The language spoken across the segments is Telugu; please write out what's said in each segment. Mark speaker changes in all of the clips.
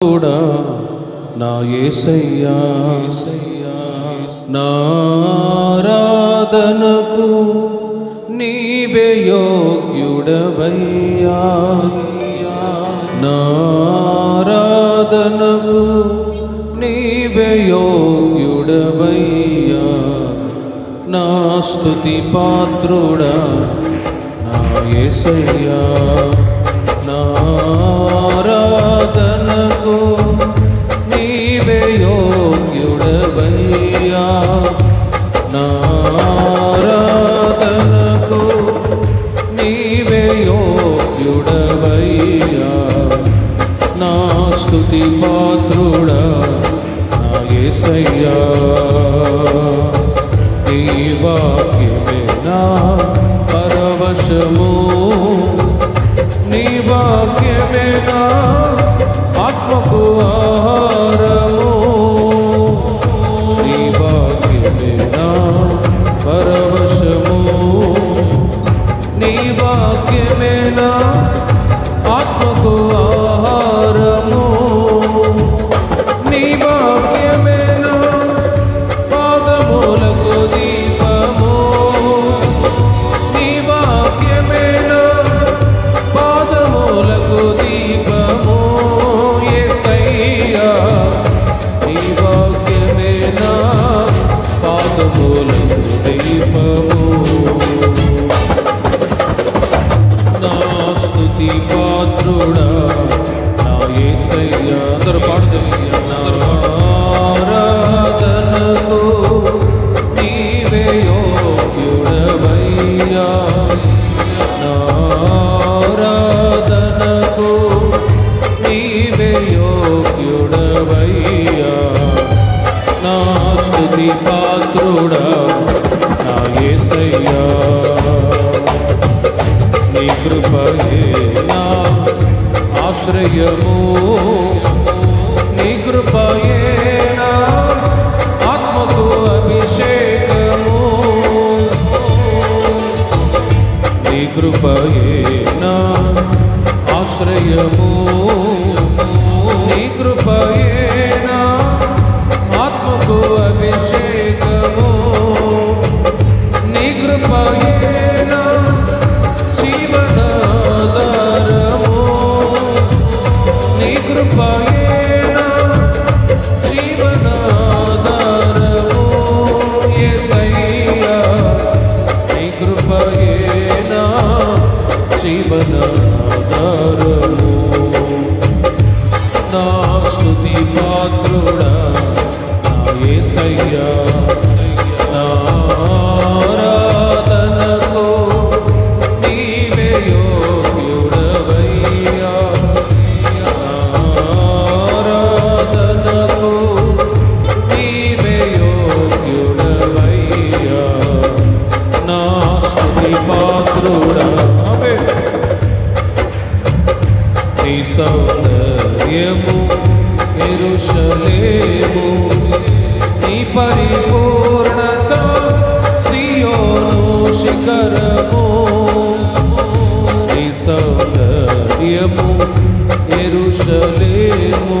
Speaker 1: కూడా నా ఏసయ్యా నారాధనకు నీవే యోగ్యుడవయ్యా. నారాధనకు నీవే యోగ్యుడవయ్యా. నా స్తుతి పాత్రుడా నా ఏసయ్యా నారాధన స్థుతి పాత్రుడా నా ఏసయ్యా. నీ వాక్యమే నా పరవశము. నీ వాక్యమే నా ఆత్మకు ఆహారా. పాత్రుడా నీ సౌందర్యము ఎరుషలేము నీ పరిపూర్ణత సియోను శిఖరము. నీ సౌందర్యము ఎరుషలేము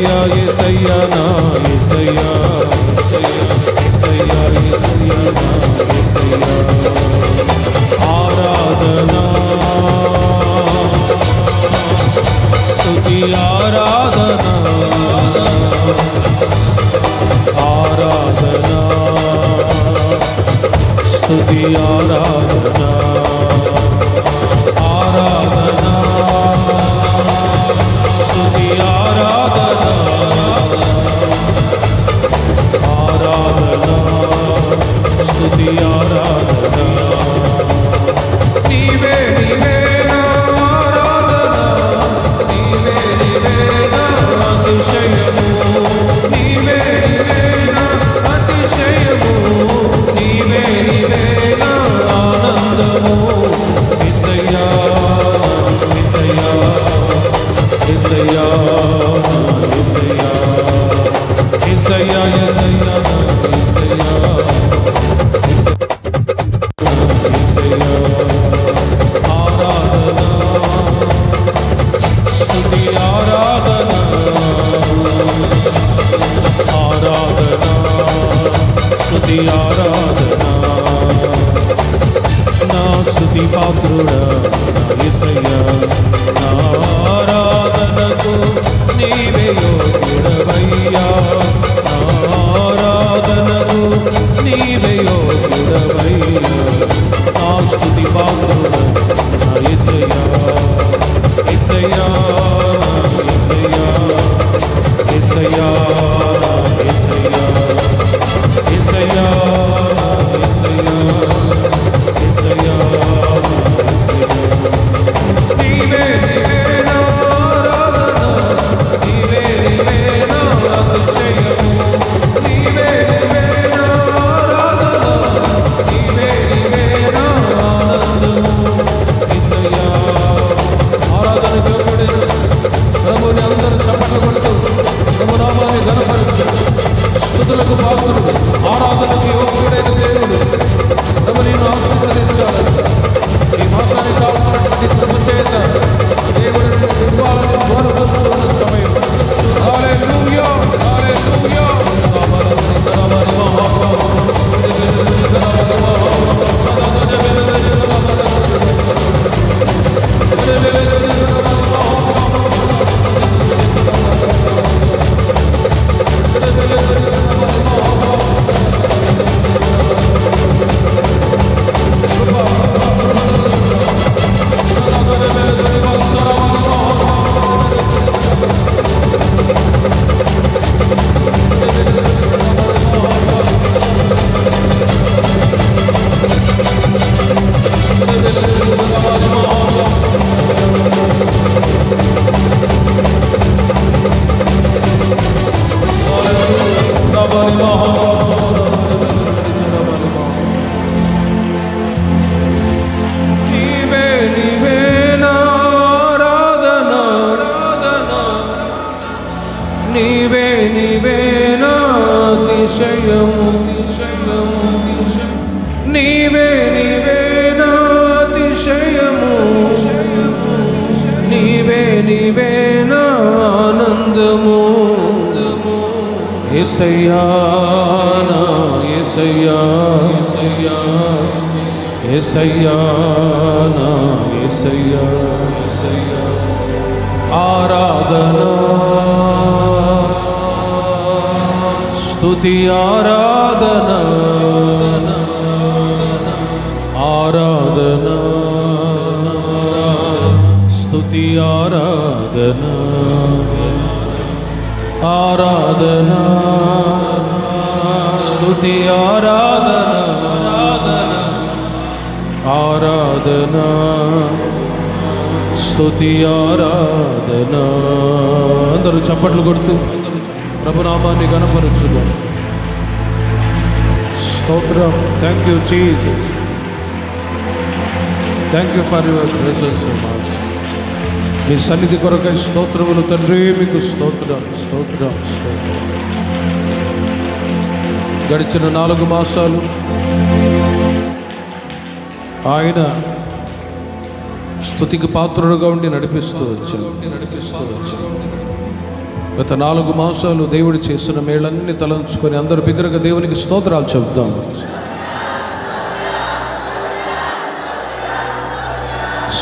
Speaker 1: ఎసయ్యా ఎసయ్యా నా ఎసయ్యా ఎసయ్యా ఎసయ్యా నా ఆరాధన. ఆరాధన. ఆరాధన. స్తుతి ఆరాధన. నీవే ఆనందము ఏసయ్యా ఏసయ్యా ఏసయ్యా ఏసయ్యా ఏసయ్యా ఏసయ్యా. ఆరాధన. స్తుతి ఆరాధన. ఆరాధన. స్తుతి ఆరాధన. ఆరాధన స్తుతి ఆరాధన ఆరాధన స్తుతి ఆరాధన. అందరూ చప్పట్లు కొడుతూ ప్రభునామాన్ని గణపరచుగా స్తోత్రం. Thank you Jesus thank you for your presence మీ సన్నిధి కొరకై స్తోత్రములు తండ్రి మీకు స్తోత్రం స్తోత్రం స్తోత్రం. గడిచిన నాలుగు మాసాలు ఆయన స్థుతికి పాత్రుడుగా ఉండి నడిపిస్తూ వచ్చాను నడిపిస్తూ వచ్చాను గత నాలుగు మాసాలు దేవుడు చేసిన మేళన్ని తలంచుకొని అందరు బిగ్గరగా దేవునికి స్తోత్రాలు చెబుతాం